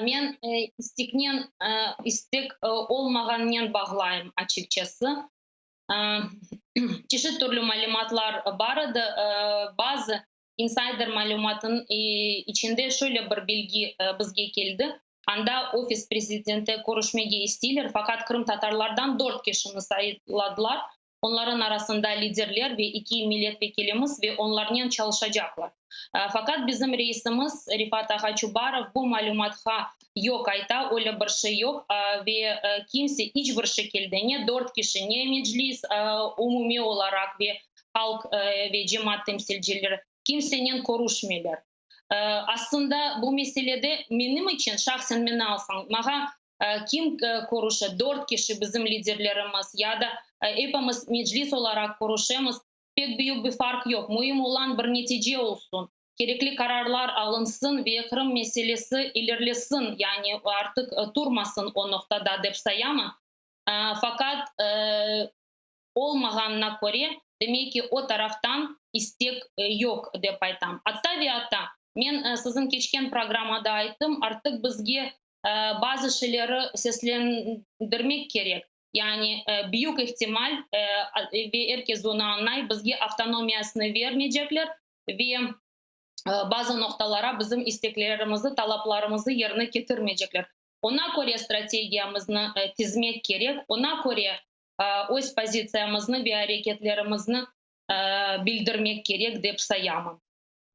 мен э, истекнен э, истек э, олмағаннен бағлайым ачыкчасы киши түрлі мәліматлар барыды базы инсайдер мәліматын ішінде шөлі бір белгі бізге келді анда офис президенті көрішмеге істейлер, фақат қырым татарлардан дорт кешіні сайладылар Onların arasında liderler ve iki milletvekilimiz ve onların çalışacaklar. Fakat bizim reisimiz Rifat Ahaçubarov bu malumatha yok ayta, öyle bir şey yok ve e, kimse hiçbir şekilde ne dört kişi ne meclis e, umumi olarak ve halk e, ve cemaat temsilcileri kimsenin konuşmuyorlar. Aslında bu meselede benim için şahsen beni alsan, mağa Э, ким э, коруше дортки шиб бізім лидер яда ипамас э, меджлис оларак корушемас пек бию би фарк йок муим улан брнити керекли карарлар алынсын вехрым меселесі илерлесін яғни артык турмасын онықта деп саяма факат ол маған на коре, демейке о тарафтан истек йок деп айтам атта ви атта мен сіздің кешкен программада айтым артық бізге Э, базы шелері сеслендірмек керек яғни э, бүйік ихтимал әркез э, зона аңлай бізге автономиясыны бермейжеклер ве база ноқталара біздің истеклерімізді талапларымызды еріне кетірмейжеклер она көре стратегиямызны тізмек керек она көре өз позициямызны бе ә, білдірмек керек деп саямын